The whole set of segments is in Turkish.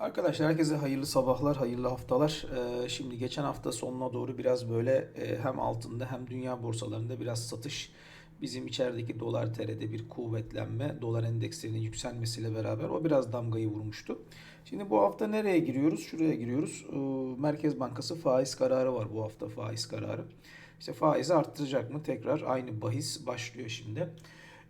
Arkadaşlar herkese hayırlı sabahlar, hayırlı haftalar. Ee, şimdi geçen hafta sonuna doğru biraz böyle e, hem altında hem dünya borsalarında biraz satış. Bizim içerideki dolar TL'de bir kuvvetlenme, dolar endekslerinin yükselmesiyle beraber o biraz damgayı vurmuştu. Şimdi bu hafta nereye giriyoruz? Şuraya giriyoruz. Ee, Merkez Bankası faiz kararı var bu hafta faiz kararı. İşte faizi arttıracak mı? Tekrar aynı bahis başlıyor şimdi.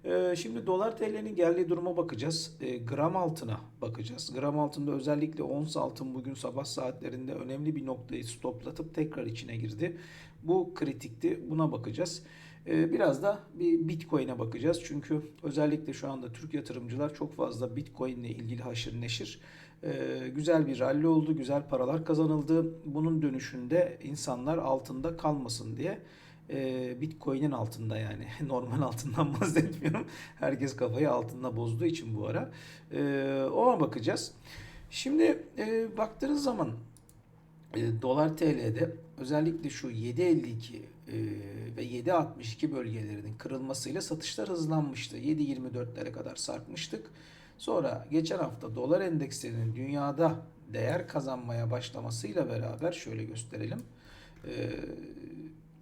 Ee, Şimdi dolar TL'nin geldiği duruma bakacağız. Ee, Gram altına bakacağız. Gram altında özellikle ons altın bugün sabah saatlerinde önemli bir noktayı stoplatıp tekrar içine girdi. Bu kritikti. Buna bakacağız. Ee, Biraz da bir Bitcoin'e bakacağız. Çünkü özellikle şu anda Türk yatırımcılar çok fazla Bitcoin ile ilgili haşır neşir. Güzel bir rally oldu. Güzel paralar kazanıldı. Bunun dönüşünde insanlar altında kalmasın diye e, Bitcoin'in altında yani normal altından bahsetmiyorum. Herkes kafayı altında bozduğu için bu ara. E, ona bakacağız. Şimdi e, baktığınız zaman e, dolar TL'de özellikle şu 7.52 e, ve 7.62 bölgelerinin kırılmasıyla satışlar hızlanmıştı. 7.24'lere kadar sarkmıştık. Sonra geçen hafta dolar endekslerinin dünyada değer kazanmaya başlamasıyla beraber şöyle gösterelim.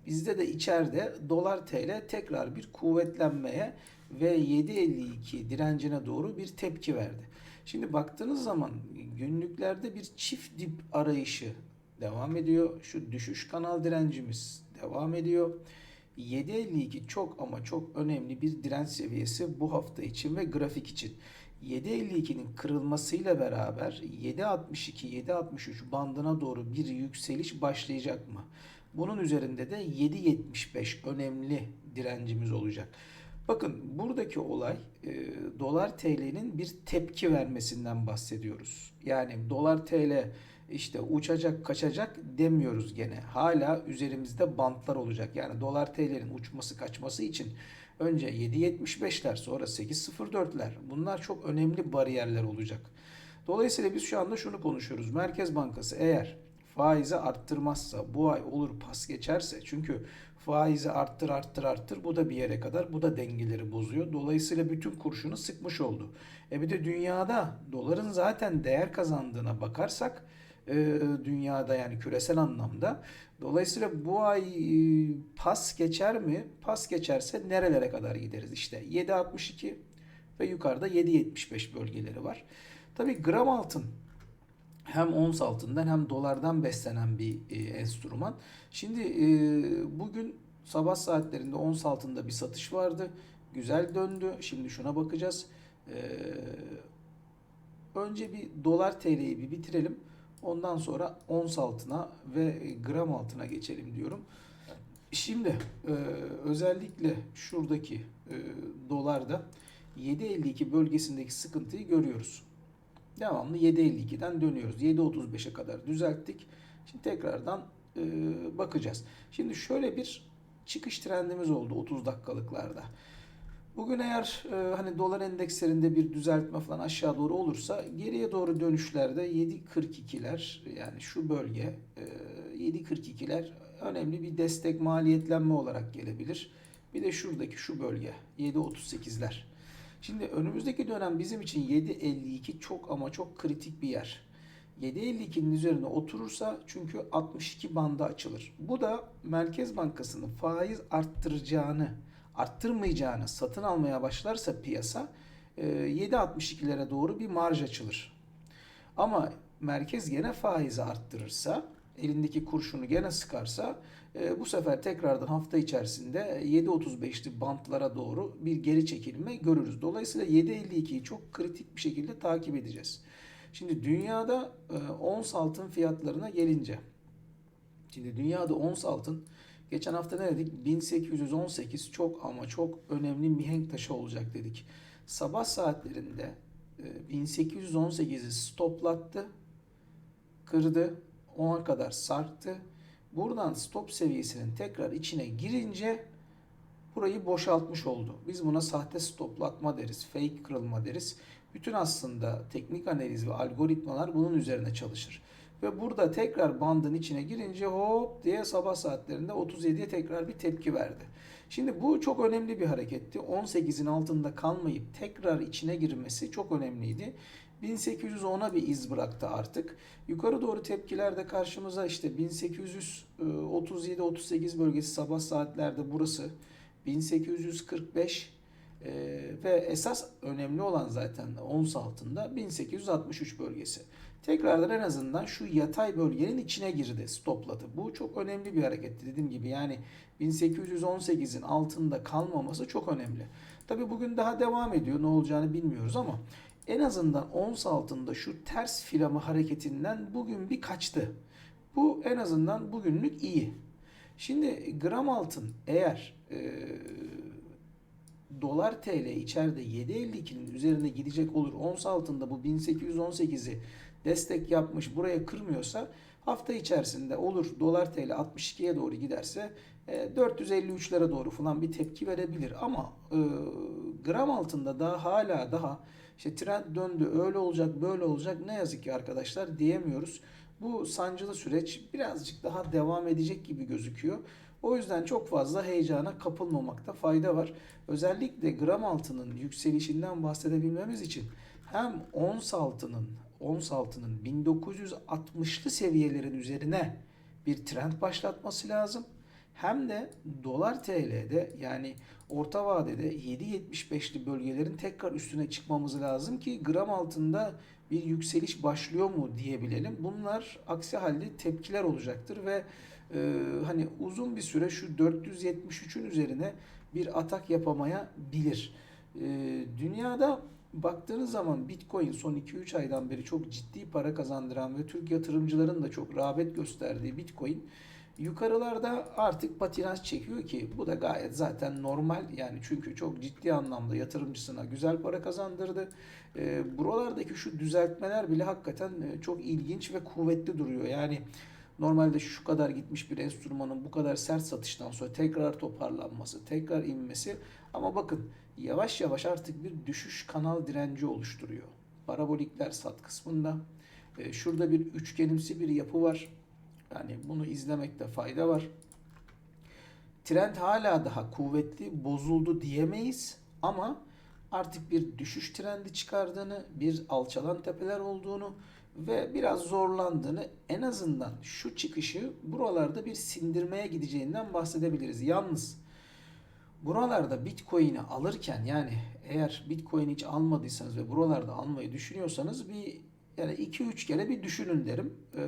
Bizde de içeride dolar TL tekrar bir kuvvetlenmeye ve 7.52 direncine doğru bir tepki verdi. Şimdi baktığınız zaman günlüklerde bir çift dip arayışı devam ediyor. Şu düşüş kanal direncimiz devam ediyor. 7.52 çok ama çok önemli bir direnç seviyesi bu hafta için ve grafik için. 7.52'nin kırılmasıyla beraber 7.62-7.63 bandına doğru bir yükseliş başlayacak mı? Bunun üzerinde de 7.75 önemli direncimiz olacak. Bakın buradaki olay e, dolar TL'nin bir tepki vermesinden bahsediyoruz. Yani dolar TL işte uçacak kaçacak demiyoruz gene. Hala üzerimizde bantlar olacak. Yani dolar TL'nin uçması kaçması için önce 7.75'ler sonra 8.04'ler bunlar çok önemli bariyerler olacak. Dolayısıyla biz şu anda şunu konuşuyoruz. Merkez Bankası eğer faizi arttırmazsa bu ay olur pas geçerse çünkü faizi arttır arttır arttır bu da bir yere kadar bu da dengeleri bozuyor. Dolayısıyla bütün kurşunu sıkmış oldu. E bir de dünyada doların zaten değer kazandığına bakarsak e, dünyada yani küresel anlamda. Dolayısıyla bu ay e, pas geçer mi? Pas geçerse nerelere kadar gideriz? İşte 7.62 ve yukarıda 7.75 bölgeleri var. Tabii gram altın hem ons altından hem dolardan beslenen bir e, enstrüman. Şimdi e, bugün sabah saatlerinde ons altında bir satış vardı. Güzel döndü. Şimdi şuna bakacağız. E, önce bir dolar TL'yi bir bitirelim. Ondan sonra ons altına ve gram altına geçelim diyorum. Şimdi e, özellikle şuradaki e, dolarda 7.52 bölgesindeki sıkıntıyı görüyoruz. Devamlı 7.52'den dönüyoruz. 7.35'e kadar düzelttik. Şimdi tekrardan e, bakacağız. Şimdi şöyle bir çıkış trendimiz oldu 30 dakikalıklarda. Bugün eğer e, hani dolar endekslerinde bir düzeltme falan aşağı doğru olursa geriye doğru dönüşlerde 7.42'ler yani şu bölge e, 7.42'ler önemli bir destek maliyetlenme olarak gelebilir. Bir de şuradaki şu bölge 7.38'ler. Şimdi önümüzdeki dönem bizim için 7.52 çok ama çok kritik bir yer. 7.52'nin üzerine oturursa çünkü 62 banda açılır. Bu da Merkez Bankası'nın faiz arttıracağını, arttırmayacağını satın almaya başlarsa piyasa 7.62'lere doğru bir marj açılır. Ama merkez gene faizi arttırırsa, elindeki kurşunu gene sıkarsa e, bu sefer tekrardan hafta içerisinde 7.35'li bantlara doğru bir geri çekilme görürüz. Dolayısıyla 7.52'yi çok kritik bir şekilde takip edeceğiz. Şimdi dünyada e, ons altın fiyatlarına gelince. Şimdi dünyada ons altın geçen hafta ne dedik? 1818 çok ama çok önemli mihenk taşı olacak dedik. Sabah saatlerinde 1818'i stoplattı, kırdı, 10'a kadar sarktı. Buradan stop seviyesinin tekrar içine girince burayı boşaltmış oldu. Biz buna sahte stoplatma deriz, fake kırılma deriz. Bütün aslında teknik analiz ve algoritmalar bunun üzerine çalışır. Ve burada tekrar bandın içine girince hop diye sabah saatlerinde 37'ye tekrar bir tepki verdi. Şimdi bu çok önemli bir hareketti. 18'in altında kalmayıp tekrar içine girmesi çok önemliydi. 1810'a bir iz bıraktı artık. Yukarı doğru tepkiler de karşımıza işte 1837-38 bölgesi sabah saatlerde burası. 1845 e, ve esas önemli olan zaten ons altında 1863 bölgesi. Tekrardan en azından şu yatay bölgenin içine girdi, stopladı. Bu çok önemli bir hareketti dediğim gibi. Yani 1818'in altında kalmaması çok önemli. Tabi bugün daha devam ediyor. Ne olacağını bilmiyoruz ama en azından ons altında şu ters filamı hareketinden bugün bir kaçtı. Bu en azından bugünlük iyi. Şimdi gram altın eğer e, dolar TL içeride 7.52'nin üzerine gidecek olur. Ons altında bu 1818'i destek yapmış buraya kırmıyorsa hafta içerisinde olur dolar TL 62'ye doğru giderse e, 453'lere doğru falan bir tepki verebilir. Ama e, gram altında daha hala daha işte trend döndü öyle olacak böyle olacak ne yazık ki arkadaşlar diyemiyoruz. Bu sancılı süreç birazcık daha devam edecek gibi gözüküyor. O yüzden çok fazla heyecana kapılmamakta fayda var. Özellikle gram altının yükselişinden bahsedebilmemiz için hem ons altının ons altının 1960'lı seviyelerin üzerine bir trend başlatması lazım. Hem de dolar TL'de yani orta vadede 7.75'li bölgelerin tekrar üstüne çıkmamız lazım ki gram altında bir yükseliş başlıyor mu diyebilelim. Bunlar aksi halde tepkiler olacaktır ve e, hani uzun bir süre şu 473'ün üzerine bir atak yapamayabilir. E, dünyada baktığınız zaman Bitcoin son 2-3 aydan beri çok ciddi para kazandıran ve Türk yatırımcıların da çok rağbet gösterdiği Bitcoin yukarılarda artık patinaj çekiyor ki bu da gayet zaten normal yani çünkü çok ciddi anlamda yatırımcısına güzel para kazandırdı. E, buralardaki şu düzeltmeler bile hakikaten e, çok ilginç ve kuvvetli duruyor. Yani normalde şu kadar gitmiş bir enstrümanın bu kadar sert satıştan sonra tekrar toparlanması, tekrar inmesi ama bakın yavaş yavaş artık bir düşüş kanal direnci oluşturuyor. Parabolikler sat kısmında. E, şurada bir üçgenimsi bir yapı var. Yani bunu izlemekte fayda var. Trend hala daha kuvvetli, bozuldu diyemeyiz ama artık bir düşüş trendi çıkardığını, bir alçalan tepeler olduğunu ve biraz zorlandığını en azından şu çıkışı buralarda bir sindirmeye gideceğinden bahsedebiliriz. Yalnız buralarda Bitcoin'i alırken yani eğer Bitcoin hiç almadıysanız ve buralarda almayı düşünüyorsanız bir yani 2-3 kere bir düşünün derim. Ee,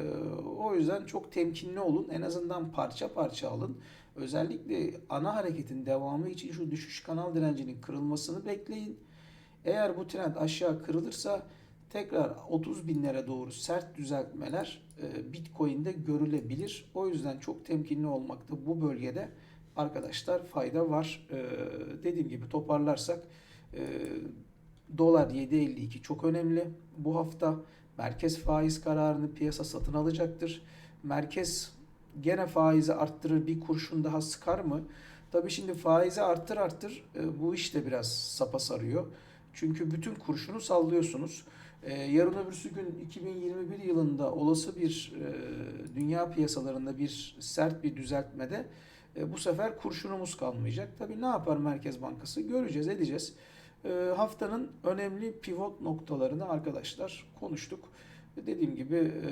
o yüzden çok temkinli olun. En azından parça parça alın. Özellikle ana hareketin devamı için şu düşüş kanal direncinin kırılmasını bekleyin. Eğer bu trend aşağı kırılırsa tekrar 30 binlere doğru sert düzeltmeler e, Bitcoin'de görülebilir. O yüzden çok temkinli olmakta bu bölgede arkadaşlar fayda var. Ee, dediğim gibi toparlarsak e, dolar 7.52 çok önemli. Bu hafta merkez faiz kararını piyasa satın alacaktır. Merkez gene faizi arttırır bir kurşun daha sıkar mı? Tabii şimdi faizi arttır arttır e, bu iş de biraz sapa sarıyor. Çünkü bütün kurşunu sallıyorsunuz. E, yarın öbürsü gün 2021 yılında olası bir e, dünya piyasalarında bir sert bir düzeltmede bu sefer kurşunumuz kalmayacak. Tabii ne yapar Merkez Bankası? Göreceğiz, edeceğiz. E, haftanın önemli pivot noktalarını arkadaşlar konuştuk. Dediğim gibi e,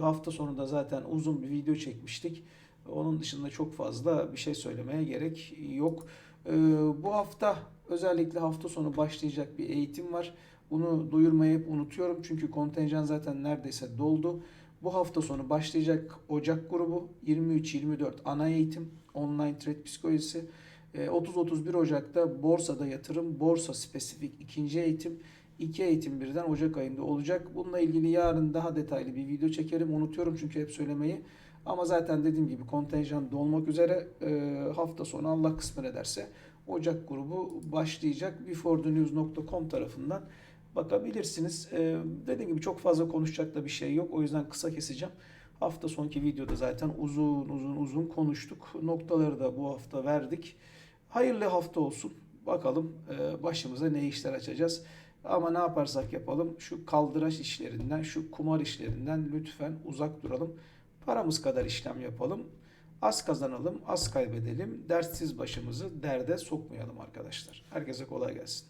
hafta sonunda zaten uzun bir video çekmiştik. Onun dışında çok fazla bir şey söylemeye gerek yok. E, bu hafta özellikle hafta sonu başlayacak bir eğitim var. Bunu duyurmayı hep unutuyorum çünkü kontenjan zaten neredeyse doldu. Bu hafta sonu başlayacak Ocak grubu 23-24 ana eğitim online trade psikolojisi. 30-31 Ocak'ta borsada yatırım, borsa spesifik ikinci eğitim, iki eğitim birden Ocak ayında olacak. Bununla ilgili yarın daha detaylı bir video çekerim. Unutuyorum çünkü hep söylemeyi. Ama zaten dediğim gibi kontenjan dolmak üzere hafta sonu Allah kısmet ederse Ocak grubu başlayacak. beforethenews.com tarafından bakabilirsiniz. Ee, dediğim gibi çok fazla konuşacak da bir şey yok. O yüzden kısa keseceğim. Hafta sonki videoda zaten uzun uzun uzun konuştuk. Noktaları da bu hafta verdik. Hayırlı hafta olsun. Bakalım e, başımıza ne işler açacağız. Ama ne yaparsak yapalım şu kaldıraç işlerinden, şu kumar işlerinden lütfen uzak duralım. Paramız kadar işlem yapalım. Az kazanalım, az kaybedelim. Dertsiz başımızı derde sokmayalım arkadaşlar. Herkese kolay gelsin.